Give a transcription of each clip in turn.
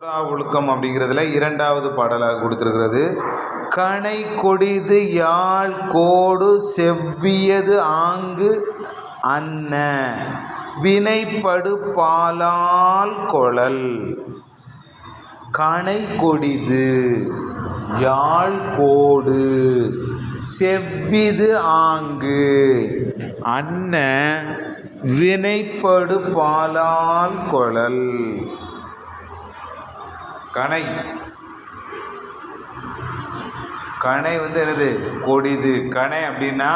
ஒழுக்கம் அப்படிங்கிறதுல இரண்டாவது பாடலாக கொடுத்துருக்கிறது. கனை கொடிது யாழ் கோடு செவ்வியது ஆங்கு அன்ன. வினைப்படு பாலால் கொழல். கனை கொடிது யாழ் கோடு செவ்விது ஆங்கு அன்ன. வினைப்படு பாலால் கொழல். கணை கணை வந்து என்னது? கொடிது. கணை அப்படின்னா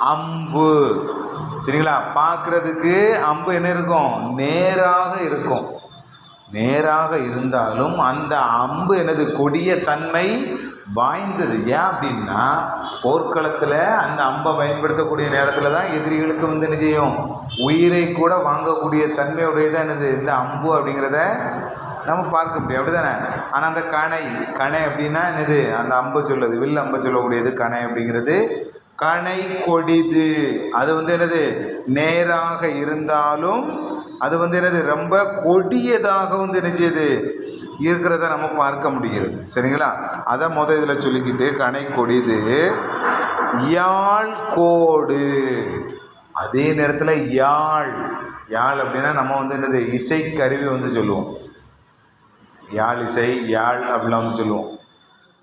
அம்பு. சரிங்களா? பார்க்குறதுக்கு அம்பு என்ன இருக்கும்? நேராக இருக்கும். நேராக இருந்தாலும் அந்த அம்பு என்னது? கொடிய தன்மை வாய்ந்தது. ஏன் அப்படின்னா போர்க்களத்தில் அந்த அம்பை பயன்படுத்தக்கூடிய நேரத்தில் தான் எதிரிகளுக்கு வந்து என்ன செய்யும்? உயிரை கூட வாங்கக்கூடிய தன்மையுடையதான் என்னது? இந்த அம்பு அப்படிங்கிறத நம்ம பார்க்க முடியும். அப்படி தானே ஆனால் அந்த கணை கணை அப்படின்னா என்னது? அந்த அம்பை சொல்லுது வில் அம்பை சொல்லக்கூடியது கணை அப்படிங்கிறது. கணை கொடிது. அது வந்து என்னது? நேராக இருந்தாலும் அது வந்து என்னது? ரொம்ப கொடியதாக வந்து என்ன செய்யுது? இருக்கிறத நம்ம பார்க்க முடிகிறது. சரிங்களா? அதை முத இதில் சொல்லிக்கிட்டு கணை கொடிது யாழ் கோடு. அதே நேரத்தில் யாழ். யாழ் அப்படின்னா நம்ம வந்து என்னது? இசைக்கருவி வந்து சொல்லுவோம். யாழ் இசை யாழ் அப்படிலாம் வந்து சொல்லுவோம்.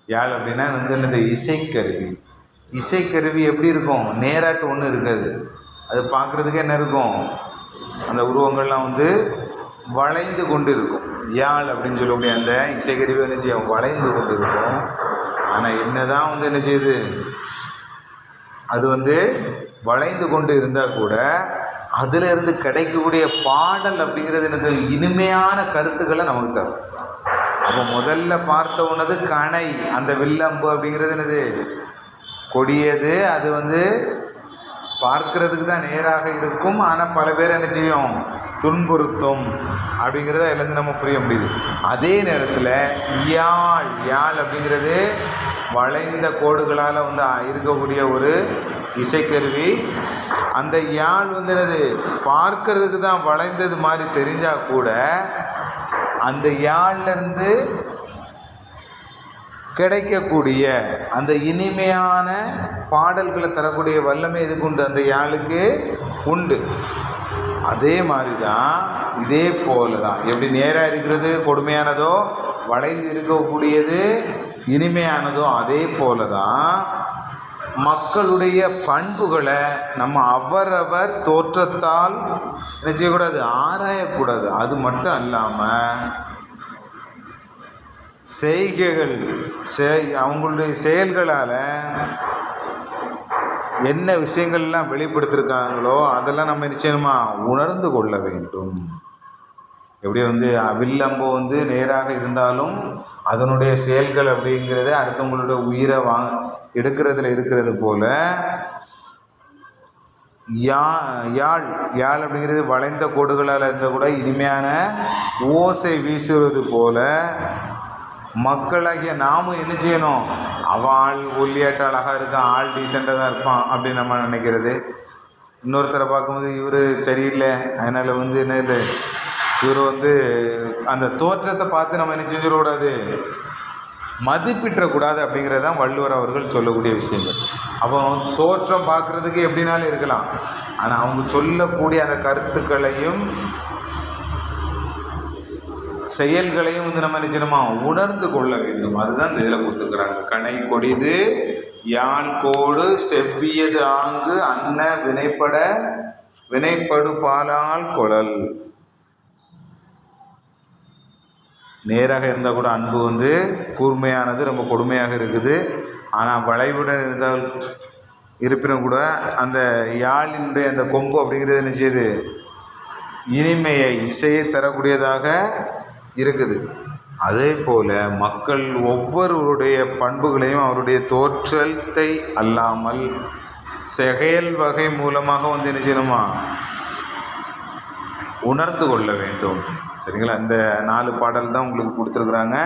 யாழ் அப்படின்னா வந்து என்னது? இசைக்கருவி. இசைக்கருவி எப்படி இருக்கும்? நேராட்டு ஒன்று இருக்காது. அது பார்க்குறதுக்கு என்ன இருக்கும்? அந்த உருவங்கள்லாம் வந்து வளைந்து கொண்டு இருக்கும் யாழ் அப்படின்னு சொல்லக்கூடிய அந்த இசைக்கருவி என்ன செய்யும்? வளைந்து கொண்டு இருக்கும் ஆனால் என்ன தான் வந்து என்ன செய்யுது? அது வந்து வளைந்து கொண்டு இருந்தால் கூட அதிலிருந்து கிடைக்கக்கூடிய பாடல் அப்படிங்கிறது என்னது? இனிமையான கருத்துக்களை நமக்கு தரும். அப்போ முதல்ல பார்த்த உனது கணை அந்த வில்லம்பு அப்படிங்கிறது என்னது? கொடியது. அது வந்து பார்க்கறதுக்கு தான் நேராக இருக்கும். ஆனால் பல பேர் என்ன செய்யும்? துன்புறுத்தும் அப்படிங்கிறத இதுலேருந்து நம்ம புரிய முடியுது. அதே நேரத்தில் யாழ் யாழ் அப்படிங்கிறது வளைந்த கோடுகளால் வந்து இருக்கக்கூடிய ஒரு இசைக்கருவி. அந்த யாழ் வந்து என்னது? பார்க்கறதுக்கு தான் வளைந்தது மாதிரி தெரிஞ்சால் கூட அந்த யாழ்லேருந்து கிடைக்கக்கூடிய அந்த இனிமையான பாடல்களை தரக்கூடிய வல்லமை எதுக்கு உண்டு அந்த யாழுக்கு உண்டு. அதே மாதிரி தான் இதே போல தான் எப்படி நேராக இருக்கிறது கொடுமையானதோ வளைந்து இருக்கக்கூடியது இனிமையானதோ அதே போல தான் மக்களுடைய பண்புகளை நம்ம அவரவர் தோற்றத்தால் என்ன செய்யக்கூடாது ஆராயக்கூடாது. அது மட்டும் அல்லாமல் செய்கைகள் செய் அவங்களுடைய செயல்களால் என்ன விஷயங்கள்லாம் வெளிப்படுத்திருக்காங்களோ அதெல்லாம் நம்ம நிச்சயமாக உணர்ந்து கொள்ள வேண்டும். எப்படி வந்து வில்லம்போ வந்து நேராக இருந்தாலும் அதனுடைய செயல்கள் அப்படிங்கிறது அடுத்தவங்களுடைய உயிரை வா எடுக்கிறதுல இருக்கிறது போல் யா யாழ். யாழ் அப்படிங்கிறது வளைந்த கோடுகளால் இருந்தால் கூட இனிமையான ஓசை வீசுவது போல மக்களாகிய நாமும் என்ன செய்யணும்? அவன் ஆள் ஒல்லியாட்ட அழகாக இருக்கான் ஆள் டீசெண்டாக தான் இருப்பான் அப்படின்னு நம்ம நினைக்கிறது. இன்னொருத்தரை பார்க்கும்போது இவர் சரியில்லை. அதனால் வந்து என்ன இது இவர் வந்து அந்த தோற்றத்தை பார்த்து நம்ம என்ன செஞ்சிடக்கூடாது? மதிப்பிட்டக்கூடாது அப்படிங்கிறது தான் வள்ளுவர் அவர்கள் சொல்லக்கூடிய விஷயங்கள். அப்போ தோற்றம் பார்க்குறதுக்கு எப்படினாலும் இருக்கலாம். ஆனால் அவங்க சொல்லக்கூடிய அந்த கருத்துக்களையும் செயல்களையும் வந்து நம்ம நிச்சயமா உணர்ந்து கொள்ள வேண்டும். அதுதான் இந்த இதில் கொடுத்துருக்குறாங்க. கனை கொடிது யான் கோடு செவ்வியது ஆங்கு அன்ன வினைப்பட வினைப்படு பாலால் குழல். நேராக இருந்தால் கூட அன்பு வந்து கூர்மையானது ரொம்ப கொடுமையாக இருக்குது. ஆனால் வளைவுடன் இருந்தால் இருப்பினும் கூட அந்த யாழினுடைய அந்த கொம்பு அப்படிங்கிறது என்ன செய்யுது? இனிமையை இசையை தரக்கூடியதாக இருக்குது. அதே போல் மக்கள் ஒவ்வொருவருடைய பண்புகளையும் அவருடைய தோற்றத்தை அல்லாமல் செயல் வகை மூலமாக வந்து என்ன செய்யணுமா? உணர்ந்து கொள்ள வேண்டும். சரிங்களா? இந்த நாலு பாடல் தான் உங்களுக்கு கொடுத்துருக்குறாங்க.